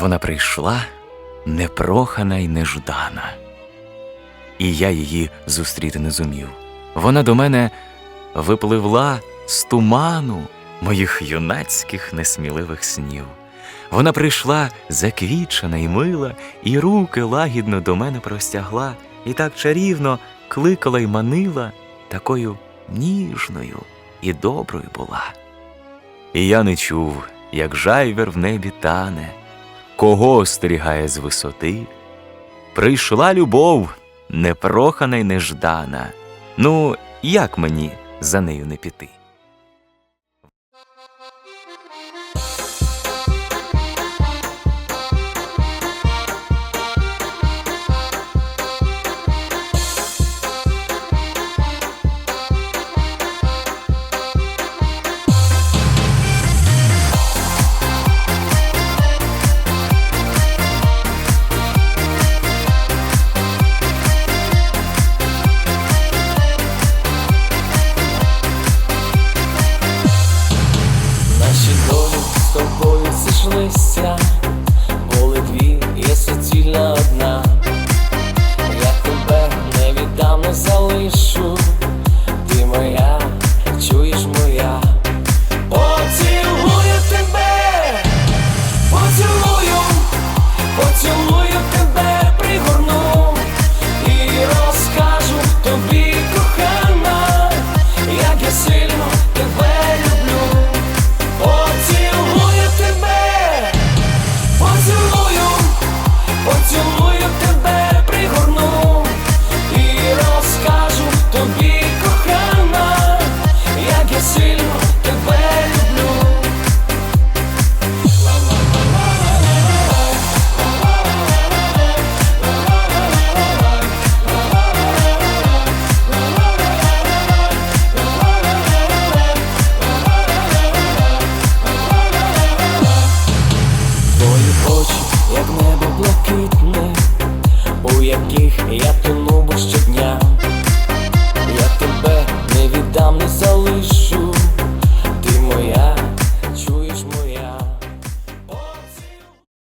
Вона прийшла непрохана й неждана, і я її зустріти не зумів. Вона до мене випливла з туману моїх юнацьких несміливих снів. Вона прийшла заквічена й мила, і руки лагідно до мене простягла, і так чарівно кликала й манила, такою ніжною і доброю була. І я не чув, як жайвер в небі тане, кого остерігає з висоти. Прийшла любов, непрохана й неждана. Ну, як мені за нею не піти? Зійшлися, були дві, є суцільна одна. блакитне, у яких я тону бо щодня.